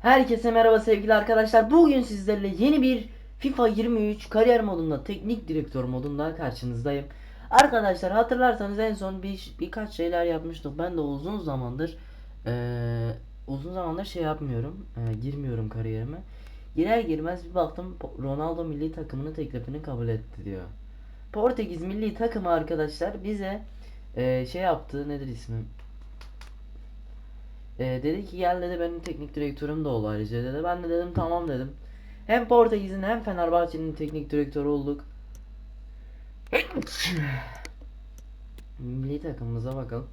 Herkese merhaba sevgili arkadaşlar. Bugün sizlerle yeni bir FIFA 23 kariyer modunda teknik direktör modunda karşınızdayım. Arkadaşlar hatırlarsanız en son bir birkaç şeyler yapmıştık. Ben de uzun zamandır eee, uzun zamandır şey yapmıyorum. eee, girmiyorum kariyerime. Girer girmez bir baktım Ronaldo milli takımının teklifini kabul etti diyor. Portekiz milli takımı arkadaşlar bize eee, şey yaptı nedir ismi? Ee, dedi ki gel dedi benim teknik direktörüm de ol ayrıca dedi. Ben de dedim tamam dedim. Hem Portekiz'in hem Fenerbahçe'nin teknik direktörü olduk. Milli takımımıza bakalım.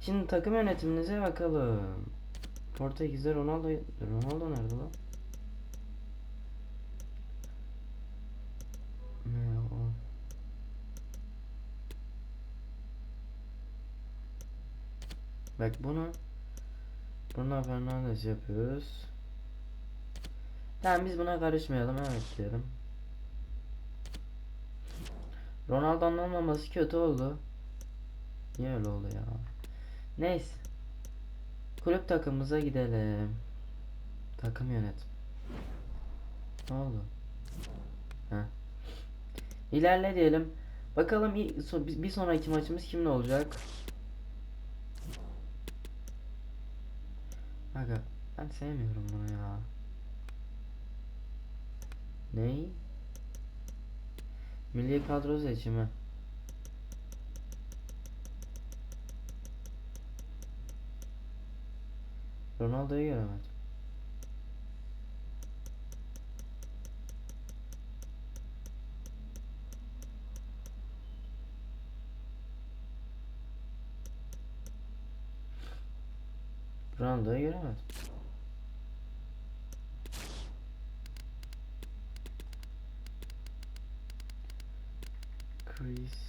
Şimdi takım yönetiminize bakalım. Portekiz'de Ronaldo Ronaldo nerede lan? Ne o? Bak bunu Bruno Fernandes yapıyoruz. Tamam biz buna karışmayalım evet diyelim. Ronaldo'nun olmaması kötü oldu. Niye öyle oldu ya? Neyse. Kulüp takımımıza gidelim. Takım yönet. Ne oldu? Heh. İlerle diyelim. Bakalım bir sonraki maçımız kimle olacak? Aga ben sevmiyorum bunu ya. Ney? Milli kadro seçimi. Ronaldo'yu göremedim. Ronaldo'yu göremedim. Chris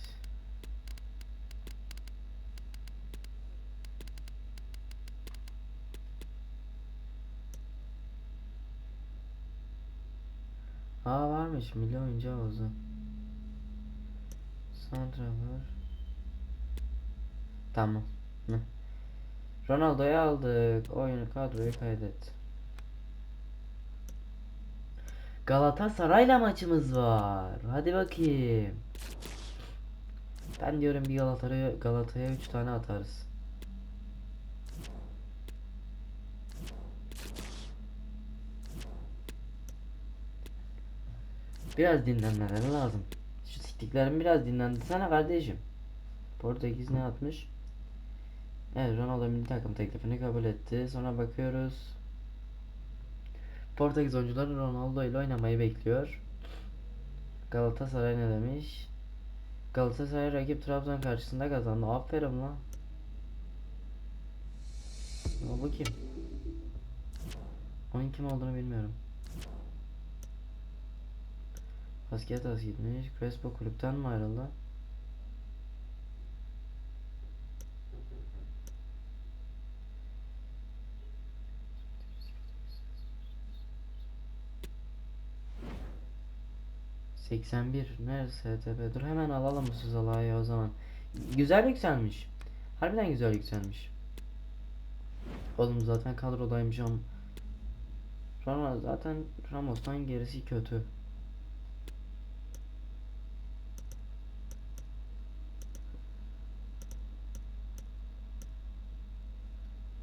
Aa varmış milli oyuncu havuzu. Santrafor. Tamam. Hı. Ronaldo'yu aldık. Oyunu kadroyu kaydet. Galatasaray'la maçımız var. Hadi bakayım. Ben diyorum bir Galatasaray'a Galata'ya 3 tane atarız. Biraz dinlenmeleri lazım. Şu siktiklerim biraz dinlendirsene kardeşim. Portekiz ne atmış? Evet Ronaldo milli takım teklifini kabul etti. Sonra bakıyoruz. Portekiz oyuncuları Ronaldo ile oynamayı bekliyor. Galatasaray ne demiş? Galatasaray rakip Trabzon karşısında kazandı. Aferin lan. Ya bu kim? Onun kim olduğunu bilmiyorum. Basketas gitmiş. Crespo kulüpten mi ayrıldı? ...81... Nerede STP? Dur hemen alalım bu Sızala'yı o zaman. Güzel yükselmiş. Harbiden güzel yükselmiş. Oğlum zaten kadrodaymış ama... Sonra zaten Ramos'tan gerisi kötü.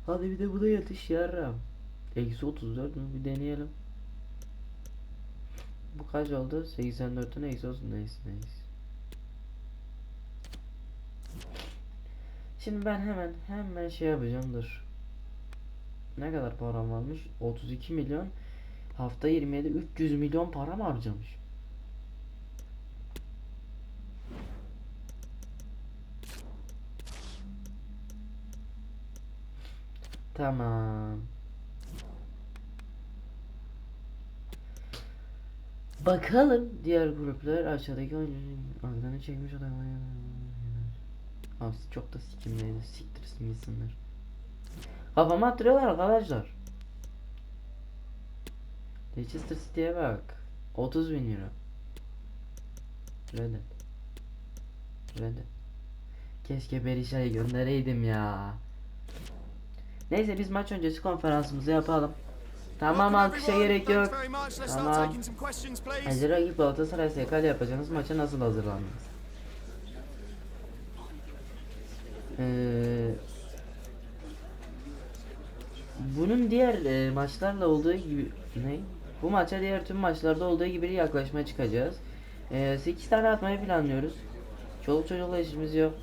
Hadi bir de bu da yatış yarram. Eksi 34 mü? Bir deneyelim. Bu kaç oldu? 84'ün eksi olsun. Neyse neyse. Şimdi ben hemen hemen şey yapacağım dur. Ne kadar param varmış? 32 milyon. Hafta 27 300 milyon para mı harcamış? Tamam. Bakalım diğer gruplar aşağıdaki oyuncunun aklını çekmiş olan Abi çok da sikimleydi siktir gitsinler. Kafama attırıyorlar arkadaşlar. Leicester City'ye bak. 30 bin euro. Reddet. Reddet. Keşke Berisha'yı göndereydim ya. Neyse biz maç öncesi konferansımızı yapalım. Tamam alkışa gerek yok. Tamam. Hacı rakip Galatasaray SK'le yapacağınız maça nasıl hazırlandınız? Ee, bunun diğer e, maçlarla olduğu gibi ne? Bu maça diğer tüm maçlarda olduğu gibi yaklaşmaya çıkacağız. Ee, 8 tane atmayı planlıyoruz. Çoluk çocukla işimiz yok.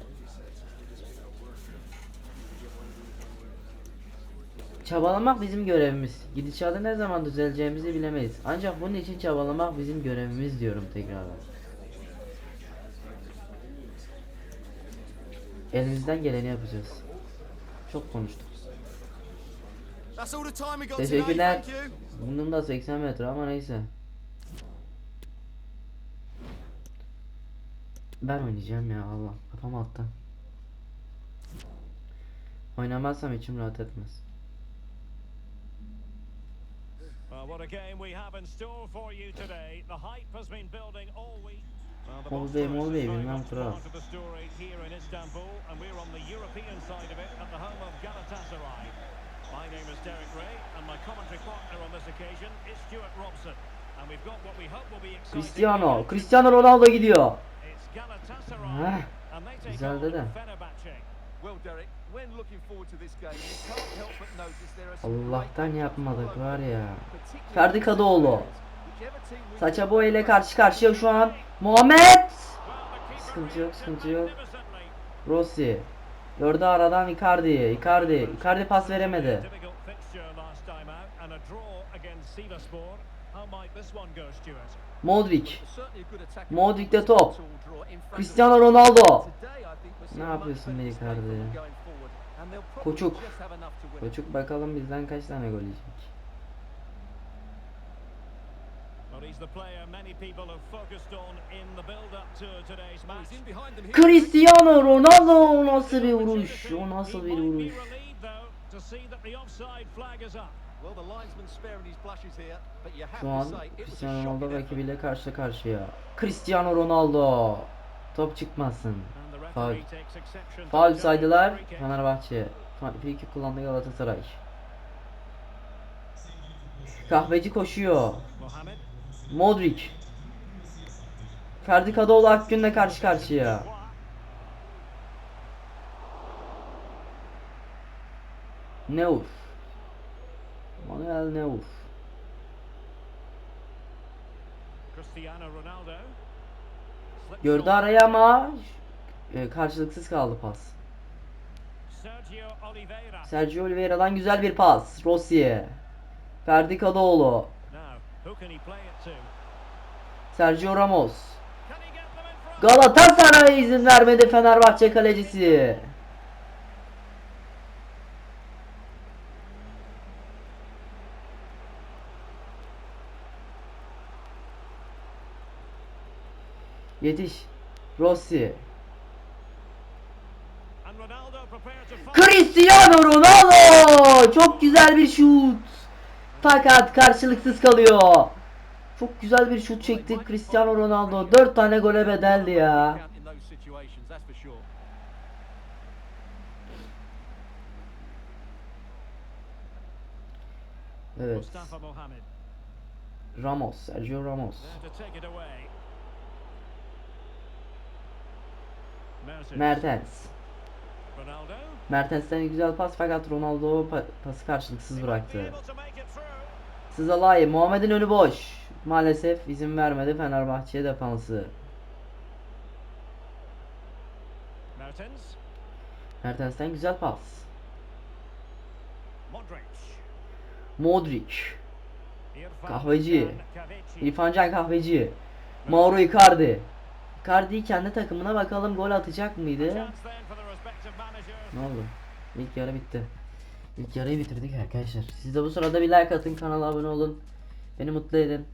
Çabalamak bizim görevimiz. Gidişatı ne zaman düzeleceğimizi bilemeyiz. Ancak bunun için çabalamak bizim görevimiz diyorum tekrardan. Elimizden geleni yapacağız. Çok konuştuk. Teşekkürler. Bunun da 80 metre ama neyse. Ben oynayacağım ya Allah. Kafam attı. Oynamazsam içim rahat etmez. Well, what a game we have in store for you today. The hype has been building all week. Well, the Mol Boss Bey, Tourist Mol is Bey, very bilmem kral. My name is Derek Ray, and my commentary partner on this occasion is Stuart Robson. And we've got what we hope will be exciting. Cristiano. Cristiano Ronaldo gidiyor. Heh, güzel on Allah'tan yapmadık var ya. Ferdi Kadıoğlu. Saça boy ile karşı karşıya şu an. Muhammed! Sıkıntı yok, sıkıntı yok. Rossi. Gördü aradan Icardi. Icardi. Icardi pas veremedi. Modric. Modric'te top. Cristiano Ronaldo. Ne yapıyorsun be Icardi Koçuk. Koçuk bakalım bizden kaç tane gol yiyecek. Cristiano Ronaldo o nasıl bir vuruş? O nasıl bir vuruş? Şu an Cristiano Ronaldo rakibiyle karşı karşıya. Cristiano Ronaldo. Top çıkmasın. Faul. Faul saydılar. Fenerbahçe. Free kick kullandı Galatasaray. Kahveci koşuyor. Modric. Ferdi Kadıoğlu Akgün'le karşı karşıya. Neur. Manuel Neur. Cristiano Ronaldo. Gördü araya ama e, karşılıksız kaldı pas. Sergio Oliveira. Sergio Oliveira'dan güzel bir pas. Rossi'ye. Ferdi Kadıoğlu. Sergio Ramos. Can he get them in front? Galatasaray izin vermedi Fenerbahçe kalecisi. Yetiş. Rossi. And Ronaldo prepared to fire. Cristiano Ronaldo! Çok güzel bir şut. Fakat karşılıksız kalıyor. Çok güzel bir şut çekti Cristiano Ronaldo. 4 tane gole bedeldi ya. Evet. Ramos, Sergio Ramos. Mertens. Mertens'ten güzel pas fakat Ronaldo pa- pası karşılıksız bıraktı. through. Sızalay, Muhammed'in önü boş. Maalesef izin vermedi Fenerbahçe defansı. Mertens. Mertens'ten güzel pas. Modric. Modric, Kahveci. Can Kahveci. İrfan Can Kahveci, Mauro Icardi. Icardi kendi takımına bakalım gol atacak mıydı? Ne oldu? İlk yarı bitti. İlk yarıyı bitirdik arkadaşlar. Siz de bu sırada bir like atın, kanala abone olun. Beni mutlu edin.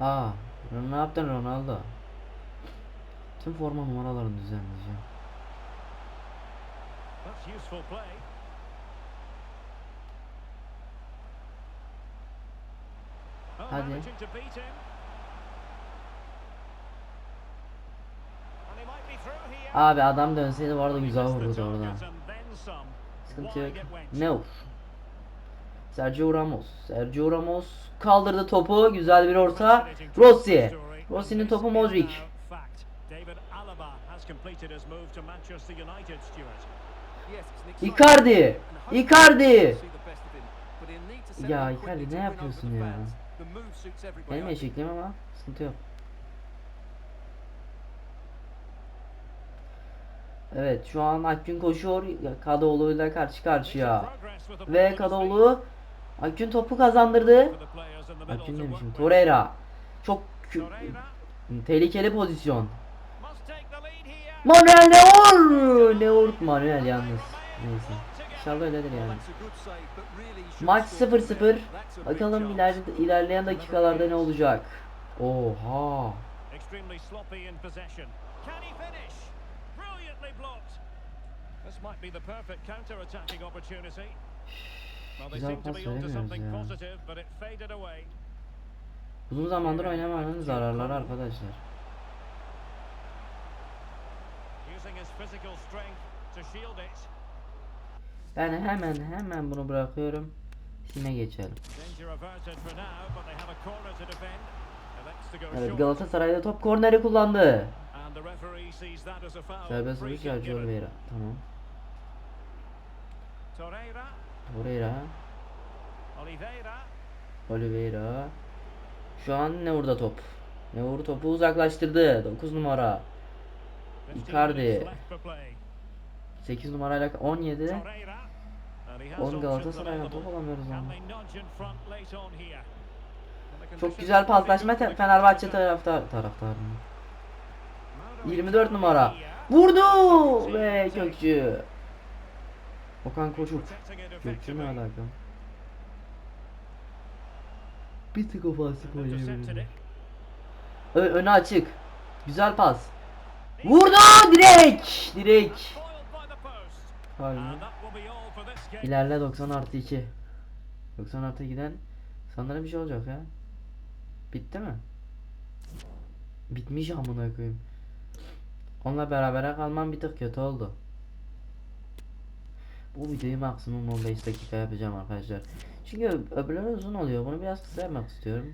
Aa, ne yaptın Ronaldo? Tüm forma numaralarını düzenleyeceğim. Oh, Hadi. Abi adam dönseydi bu arada güzel vurdu orada. Sıkıntı yok. Ne olur? Sergio Ramos. Sergio Ramos kaldırdı topu. Güzel bir orta. Rossi. Rossi'nin topu Modric. Icardi. Icardi. Ya Icardi ne yapıyorsun ya? Benim eşekliğim ama sıkıntı yok. Evet şu an Akgün koşuyor. Kadıoğlu ile karşı karşıya. Ve Kadıoğlu Akgün topu kazandırdı. Akgün demişim. Torreira. Çok tehlikeli pozisyon. Manuel Neuer. Neuer Manuel yalnız. Neyse. İnşallah öyledir yani. Maç have scored 0-0. there. That's a big Bakalım iler- ilerleyen dakikalarda ne olacak? Oha. Brilliantly blocked. This might be the perfect counter-attacking opportunity. Well, they seem to be onto something positive, but it faded away. Uzun zamandır oynamanın zararları arkadaşlar. Using his physical strength to shield it. Ben hemen hemen bunu bırakıyorum. Sime geçelim. Evet. Galatasaray'da top korneri kullandı. Serbest vuruş Sergio. Oliveira. Tamam. Torreira. Oliveira, Oliveira. Şu an ne vurdu top? Ne vurdu topu uzaklaştırdı. 9 numara. 15 Icardi. minutes left for play. 8 numarayla 17. Torreira. And he has 10 options Galatasaray'la top alamıyoruz ama. Çok güzel paslaşma Fenerbahçe taraftar taraftarı. Mauro 24 numara. Vurdu ve Kökçü. Okan Koçuk. Kökçü ne alaka? Bir tık ofansif oynayabilirim. it. Ö- önü açık. Güzel pas. Vurdu direk. Direk. İlerle 90 artı 2. 90 artı 2'den sanırım bir şey olacak ya. Bitti mi? Bitmiş amına koyayım. Onunla beraber kalmam bir tık kötü oldu. Bu videoyu maksimum 15 dakika yapacağım arkadaşlar. Çünkü öbürleri uzun oluyor. Bunu biraz kısa yapmak istiyorum.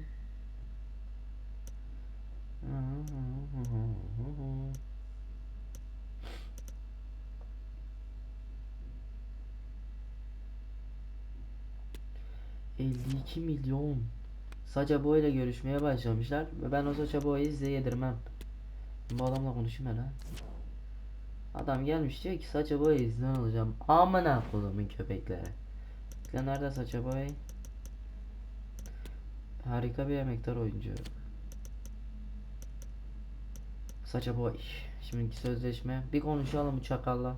...52 milyon... ...Saça Boy ile görüşmeye başlamışlar... ...ve ben o Saça Boy'u size yedirmem... ...bu adamla konuşayım hele... Adam gelmiş diyor ki Saça Boy izlen alacağım... ...amına kodumun köpekleri... ...ya nerede Saça Boy... ...harika bir emektar oyuncu... Saça Boy... ...şimdiki sözleşme... ...bir konuşalım çakalla...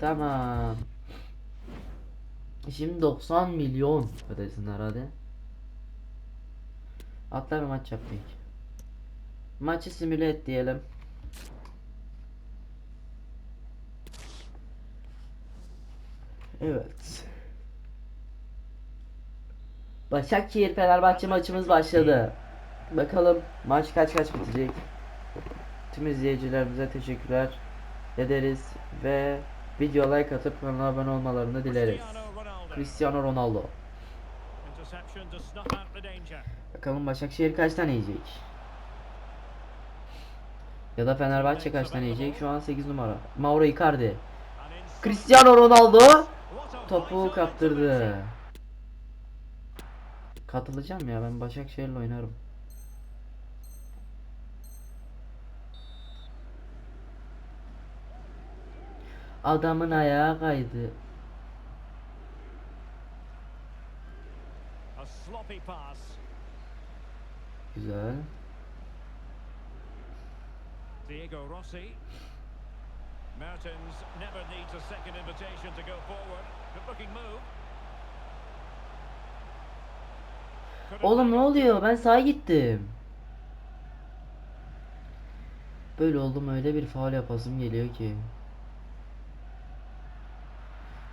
Tamam. Şimdi 90 milyon ödesinler hadi. Atla bir maç yaptık. Maçı simüle et diyelim. Evet. Başakşehir Fenerbahçe maçımız başladı. Bakalım maç kaç kaç bitecek. Tüm izleyicilerimize teşekkürler ederiz ve video like atıp kanala abone olmalarını dileriz. Cristiano Ronaldo. Bakalım Başakşehir kaç tane yiyecek? Ya da Fenerbahçe kaç tane yiyecek? Şu an 8 numara. Mauro Icardi. Cristiano Ronaldo topu kaptırdı. Katılacağım ya ben Başakşehir'le oynarım. Adamın ayağı kaydı. Güzel. Diego Rossi. Mertens never needs a second invitation to go forward. Good looking move. Oğlum ne oluyor? Ben sağa gittim. Böyle oldum öyle bir faul yapasım geliyor ki.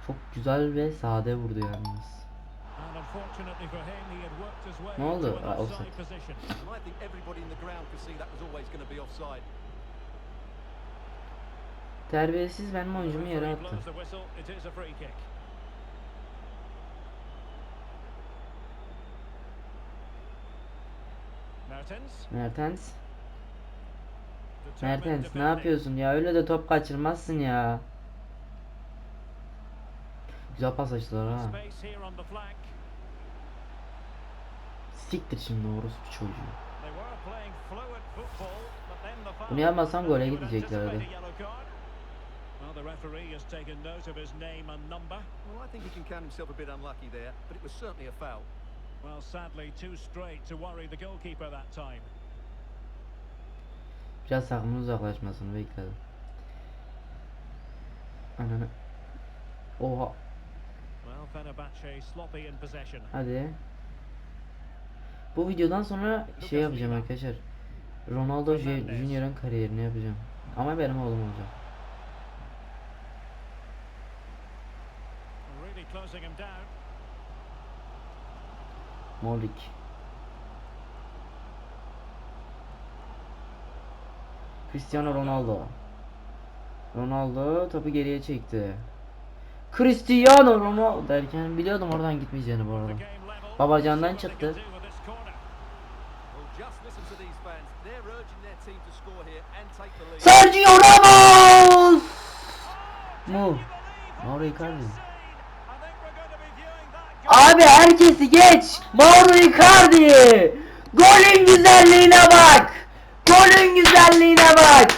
Çok güzel ve sade vurdu yalnız. Ne oldu? Ah, offside. Terbiyesiz benim oyuncumu yere attı. Mertens. Mertens. ne yapıyorsun ya? Öyle de top kaçırmazsın ya. Güzel pas açtılar ha. Siktir şimdi orospu çocuğu. Bunu yapmasam gole gideceklerdi. Well, the referee has taken note of his name and number. Well, I think he can count himself a bit unlucky there, but it was certainly a foul. Well, sadly, too straight to worry the goalkeeper that time. Biraz takımın uzaklaşmasını bekledim. Ananı. Oha. Hadi. Bu videodan sonra şey yapacağım arkadaşlar. Ronaldo Junior'ın kariyerini yapacağım. Ama benim oğlum olacak. Modric. Cristiano Ronaldo. Ronaldo topu geriye çekti. Cristiano Ronaldo derken biliyordum oradan gitmeyeceğini bu arada. Babacan'dan çıktı. Sergio Ramos! Mu. Mauro Icardi. Abi herkesi geç. Mauro Icardi. Golün güzelliğine bak. Golün güzelliğine bak.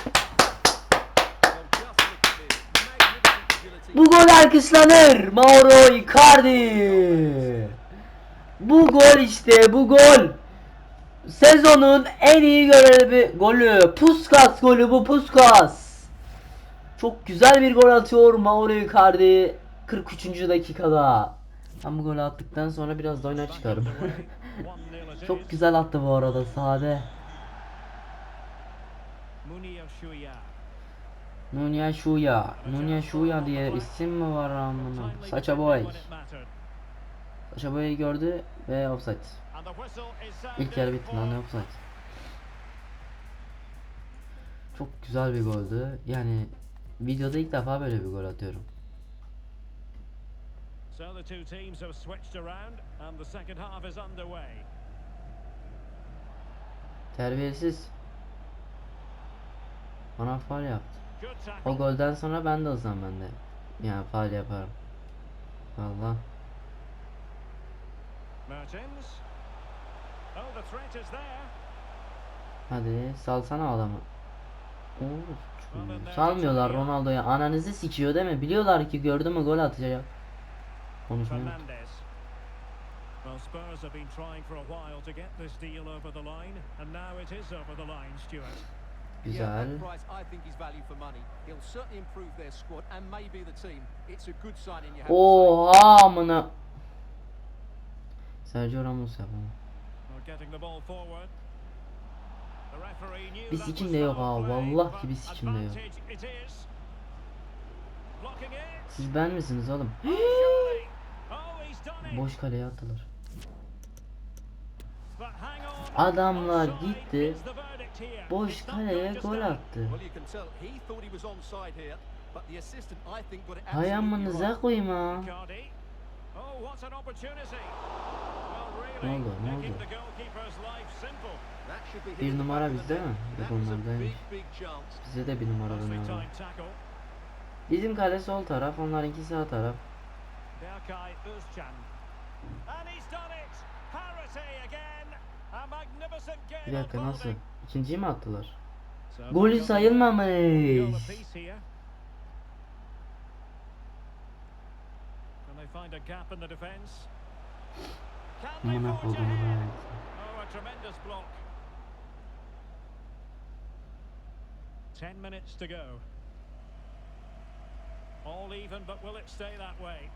Bu gol alkışlanır. Mauro Icardi. Bu gol işte bu gol. Sezonun en iyi görevi golü. Puskas golü bu Puskas. Çok güzel bir gol atıyor Mauro Icardi 43. dakikada. Ben bu golü attıktan sonra biraz da oyuna çıkarım. Çok güzel attı bu arada sade. Nunya Şuya. Nunya Şuya diye isim mi var amına? Saça Boy. Saça Boy'u gördü ve offside. İlk yarı bitti lan offside. Çok güzel bir goldü. Yani videoda ilk defa böyle bir gol atıyorum. So the two teams have switched around and the second half is underway. Terbiyesiz. Bana faul yaptı. O golden sonra ben de olsam ben de. Yani faul yaparım. Mertens. Oh. Hadi salsana adamı. Oo, Salmıyorlar Ronaldo'ya. Ananızı sikiyor değil mi? Biliyorlar ki gördü mü gol atacak. Fernandes. Well, Spurs have been trying for a while to get this deal over the line, and now it is over the line, Stuart. Güzel. that price I think is value for money. He'll certainly improve their squad and maybe the team. It's a good signing you have to Oha amına. Sergio Ramos yapalım. Bir sikim de yok ha, vallahi ki bir sikim de yok. Siz ben misiniz oğlum? Oh. Boş kaleye on. Adamlar gitti. Boş kaleye gol attı. Hay amınıza koyayım ha. Ne oldu, ne oldu? Bir numara bizde mi? Yok onlardaymış. Bize de bir numara tackle. Bizim kale sol taraf, onlarınki sağ taraf. Bir dakika nasıl? İkinciyi mi attılar? Golü sayılmamış. Amına kodumu block. Ten minutes to go. All even, but will it stay that way?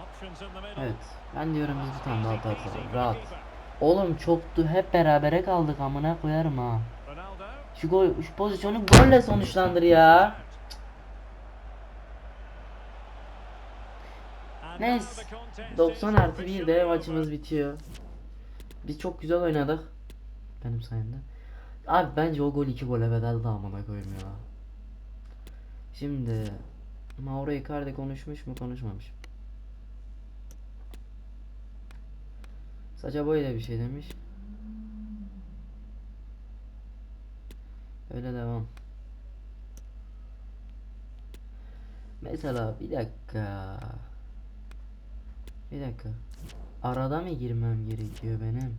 Options in the middle. Evet. Ben diyorum biz bir tane daha atarız. Rahat. Oğlum çoktu. Hep berabere kaldık amına koyarım ha. Şu gol, şu pozisyonu golle sonuçlandır ya. Neyse. now the contest 90 is artı 1 de officially maçımız bitiyor. Biz çok güzel oynadık. Benim sayemde. Abi bence o gol 2 gole bedeldi amına koyayım ya. Şimdi Mauro Icardi konuşmuş mu konuşmamış. Saça da bir şey demiş. Öyle devam. Mesela bir dakika. Bir dakika. Arada mı girmem gerekiyor benim?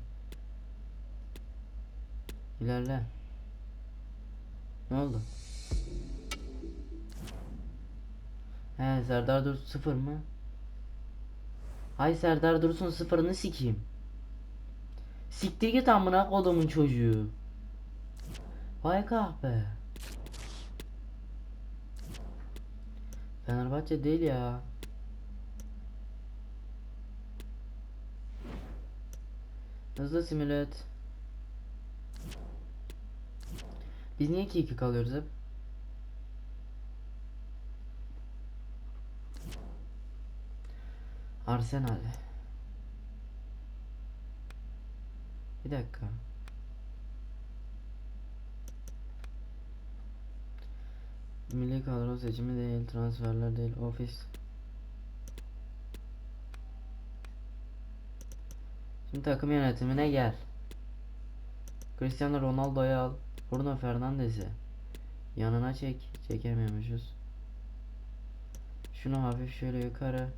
İlerle. Ne oldu? He Serdar Dursun sıfır mı? Hay Serdar Dursun sıfırını sikeyim. Siktir git amına kodumun çocuğu. Vay kahpe. Fenerbahçe değil ya. Hızlı simüle. Biz niye 2-2 kalıyoruz hep? Arsenal. Bir dakika. Milli kadro seçimi değil, transferler değil, ofis. Şimdi takım yönetimine gel. Cristiano Ronaldo'yu al. Bruno Fernandes'i yanına çek. Çekemiyormuşuz. Şunu hafif şöyle yukarı.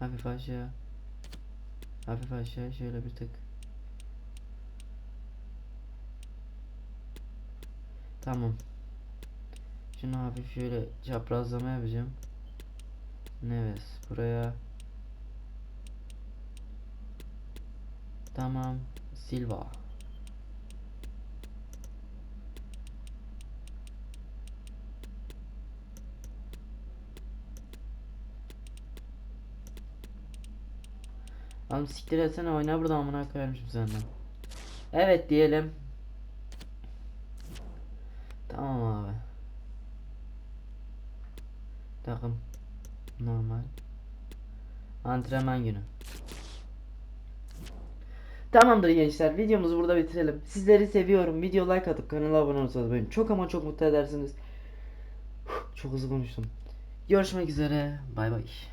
Hafif aşağı. Hafif aşağı şöyle bir tık. Tamam. Şunu hafif şöyle çaprazlama yapacağım. Neves buraya. Tamam. Silva. Oğlum siktir etsene oyna burada amına koyarım senden. Evet diyelim. Tamam abi. Takım. Normal. Antrenman günü. Tamamdır gençler. Videomuzu burada bitirelim. Sizleri seviyorum. Video like atıp kanala abone olursanız beni çok ama çok mutlu edersiniz. Çok hızlı konuştum. Görüşmek üzere. Bay bay.